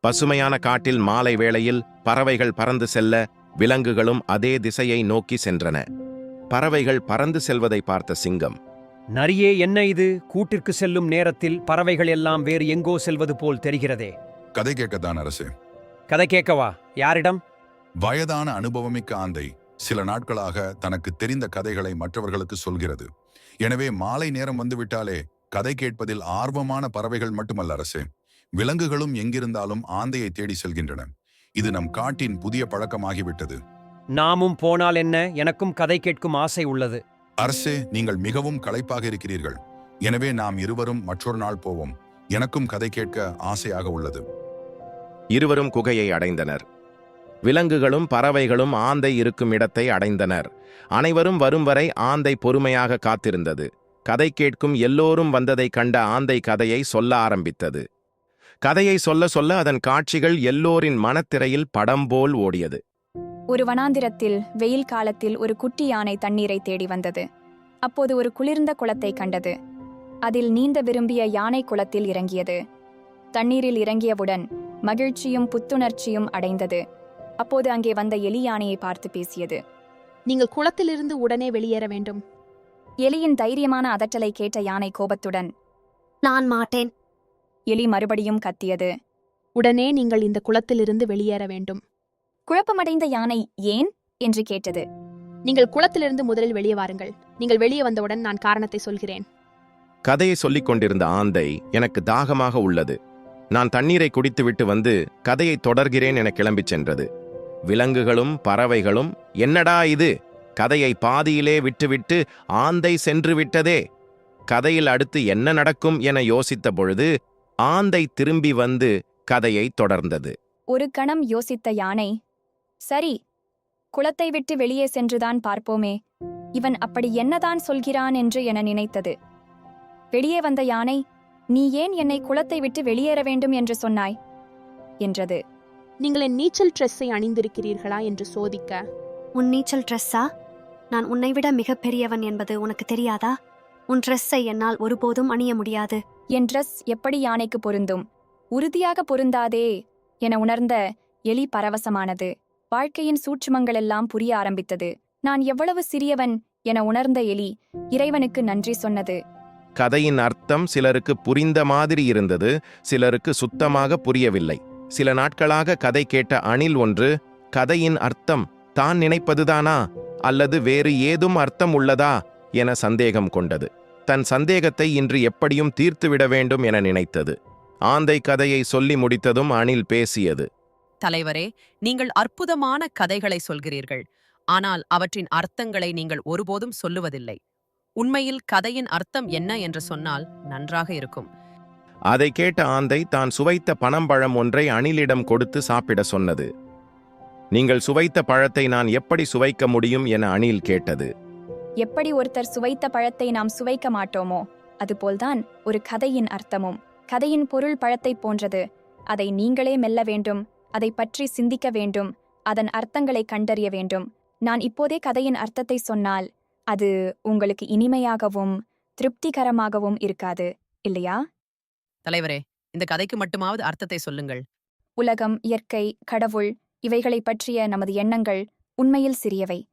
பசுமையான காட்டில் மாலை வேளையில் பறவைகள் பறந்து செல்ல விலங்குகளும் அதே திசையை நோக்கி சென்றன. பறவைகள் பறந்து செல்வதை பார்த்த சிங்கம் நரியே என்ன இது? கூட்டிற்கு செல்லும் நேரத்தில் பறவைகள் எல்லாம் வேறு எங்கோ செல்வது போல் தெரிகிறதே. கதை கேட்கத்தான் அரசு. கதை கேட்கவா? யாரிடம்? வயதான அனுபவமிக்க ஆந்தை சில நாட்களாக தனக்கு தெரிந்த கதைகளை மற்றவர்களுக்கு சொல்கிறது. எனவே மாலை நேரம் வந்துவிட்டாலே கதை கேட்பதில் ஆர்வமான பறவைகள் மட்டுமல்ல அரசே. விலங்குகளும் எங்கிருந்தாலும் ஆந்தையை தேடி செல்கின்றன. இது நம் காட்டின் புதிய பழக்கமாகிவிட்டது. நாமும் போனால் என்ன? எனக்கும் கதை கேட்கும் ஆசை உள்ளது. அரசே நீங்கள் மிகவும் களைப்பாக இருக்கிறீர்கள். எனவே நாம் இருவரும் மற்றொரு நாள் போவோம். எனக்கும் கதை கேட்க ஆசையாக உள்ளது. இருவரும் குகையை அடைந்தனர். விலங்குகளும் பறவைகளும் ஆந்தை இருக்கும் இடத்தை அடைந்தனர். அனைவரும் வரும் வரை ஆந்தை பொறுமையாக காத்திருந்தது. கதை கேட்கும் எல்லோரும் வந்ததைக் கண்ட ஆந்தை கதையை சொல்ல ஆரம்பித்தது. கதையை சொல்ல சொல்ல அதன் காட்சிகள் எல்லோரின் மனத்திரையில் படம் போல் ஓடியது. ஒரு வனாந்திரத்தில் வெயில் காலத்தில் ஒரு குட்டி யானை தண்ணீரை தேடி வந்தது. அப்போது ஒரு குளிர்ந்த குளத்தை கண்டது. அதில் நீந்த விரும்பிய யானை குளத்தில் இறங்கியது. தண்ணீரில் இறங்கியவுடன் மகிழ்ச்சியும் புத்துணர்ச்சியும் அடைந்தது. அப்போது அங்கே வந்த எலி யானையை பார்த்து பேசியது. நீங்கள் குளத்திலிருந்து உடனே வெளியேற வேண்டும். எலியின் தைரியமான அதட்டலை கேட்ட யானை கோபத்துடன் நான் மாட்டேன். எலி மறுபடியும் கத்தியது. உடனே நீங்கள் இந்த குளத்திலிருந்து வெளியேற வேண்டும். குழப்பமடைந்த யானை ஏன்? என்று கேட்டது. நீங்கள் குளத்திலிருந்து முதலில் வெளியே வாருங்கள். நீங்கள் வெளியே வந்தவுடன் நான் காரணத்தை சொல்கிறேன். கதையை சொல்லிக் கொண்டிருந்த ஆந்தை எனக்கு தாகமாக உள்ளது. நான் தண்ணீரை குடித்துவிட்டு வந்து கதையை தொடர்கிறேன் என கிளம்பிச் சென்றது. விலங்குகளும் பறவைகளும் என்னடா இது? கதையை பாதியிலே விட்டுவிட்டு ஆந்தை சென்று விட்டதே. கதையில் அடுத்து என்ன நடக்கும்? என யோசித்த பொழுது ஆந்தை திரும்பி வந்து கதையை தொடர்ந்தது. ஒரு கணம் யோசித்த யானை சரி குளத்தை விட்டு வெளியே சென்றுதான் பார்ப்போமே. இவன் அப்படி என்னதான் சொல்கிறான் என்று என நினைத்தது. வெளியே வந்த யானை நீ ஏன் என்னை குளத்தை விட்டு வெளியேற வேண்டும் என்று சொன்னாய்? என்றது. நீங்கள் என் நீச்சல் ட்ரெஸ்ஸை அணிந்திருக்கிறீர்களா? என்று சோதிக்க. உன் நீச்சல் ட்ரெஸ்ஸா? நான் உன்னை விட மிகப் பெரியவன் என்பது உனக்கு தெரியாதா? உன் ட்ரெஸ்ஸை என்னால் ஒருபோதும் அணிய முடியாது. என் ட்ரெஸ் எப்படி யானைக்கு பொருந்தும்? உறுதியாக பொருந்தாதே என உணர்ந்த எலி பரவசமானது. வாழ்க்கையின் சூட்சுமங்களெல்லாம் புரிய ஆரம்பித்தது. நான் எவ்வளவு சிறியவன் என உணர்ந்த எலி இறைவனுக்கு நன்றி சொன்னது. கதையின் அர்த்தம் சிலருக்கு புரிந்த மாதிரி இருந்தது சிலருக்கு சுத்தமாக புரியவில்லை. சில நாட்களாக கதை கேட்ட அணில் ஒன்று கதையின் அர்த்தம் தான் நினைப்பதுதானா? அல்லது வேறு ஏதும் அர்த்தம் உள்ளதா? என சந்தேகம் கொண்டது. தன் சந்தேகத்தை இன்று எப்படியும் தீர்த்துவிட வேண்டும் என நினைத்தது. ஆந்தை கதையை சொல்லி முடித்ததும் அணில் பேசியது. தலைவரே நீங்கள் அற்புதமான கதைகளை சொல்கிறீர்கள். ஆனால் அவற்றின் அர்த்தங்களை நீங்கள் ஒருபோதும் சொல்லுவதில்லை. உண்மையில் கதையின் அர்த்தம் என்ன என்று சொன்னால் நன்றாக இருக்கும். அதை கேட்ட ஆந்தை தான் சுவைத்த பனம்பழம் ஒன்றை அணிலிடம் கொடுத்து சாப்பிட சொன்னது. நீங்கள் சுவைத்த பழத்தை நான் எப்படி சுவைக்க முடியும் என அணில் கேட்டது. எப்படி ஒருத்தர் சுவைத்த பழத்தை நாம் சுவைக்க மாட்டோமோ அதுபோல்தான் ஒரு கதையின் அர்த்தமும். கதையின் பொருள் பழத்தைப் போன்றது. அதை நீங்களே மெல்ல வேண்டும் அதை பற்றி சிந்திக்க வேண்டும் அதன் அர்த்தங்களை கண்டறிய வேண்டும். நான் இப்போதே கதையின் அர்த்தத்தை சொன்னால் அது உங்களுக்கு இனிமையாகவும் திருப்திகரமாகவும் இருக்காது இல்லையா? தலைவரே இந்த கதைக்கு மட்டுமாவது அர்த்தத்தை சொல்லுங்கள். உலகம் இயற்கை கடவுள் இவைகளைப் பற்றிய நமது எண்ணங்கள் உண்மையில் சிறியவை.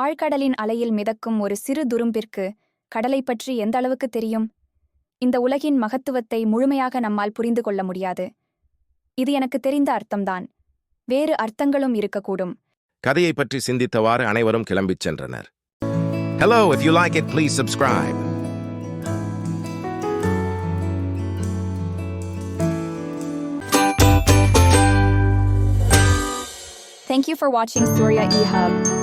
ஆழ்கடலின் அலையில் மிதக்கும் ஒரு சிறு துரும்பிற்கு கடலைப் பற்றி எந்த அளவுக்கு தெரியும்? இந்த உலகின் மகத்துவத்தை முழுமையாக நம்மால் புரிந்து கொள்ள முடியாது. இது எனக்கு தெரிந்த அர்த்தம்தான். வேறு அர்த்தங்களும் இருக்கக்கூடும். கதையை பற்றி சிந்தித்தவாறு அனைவரும் கிளம்பிச் சென்றனர். Hello, if you like it, please subscribe. Thank you for watching Surya eHub.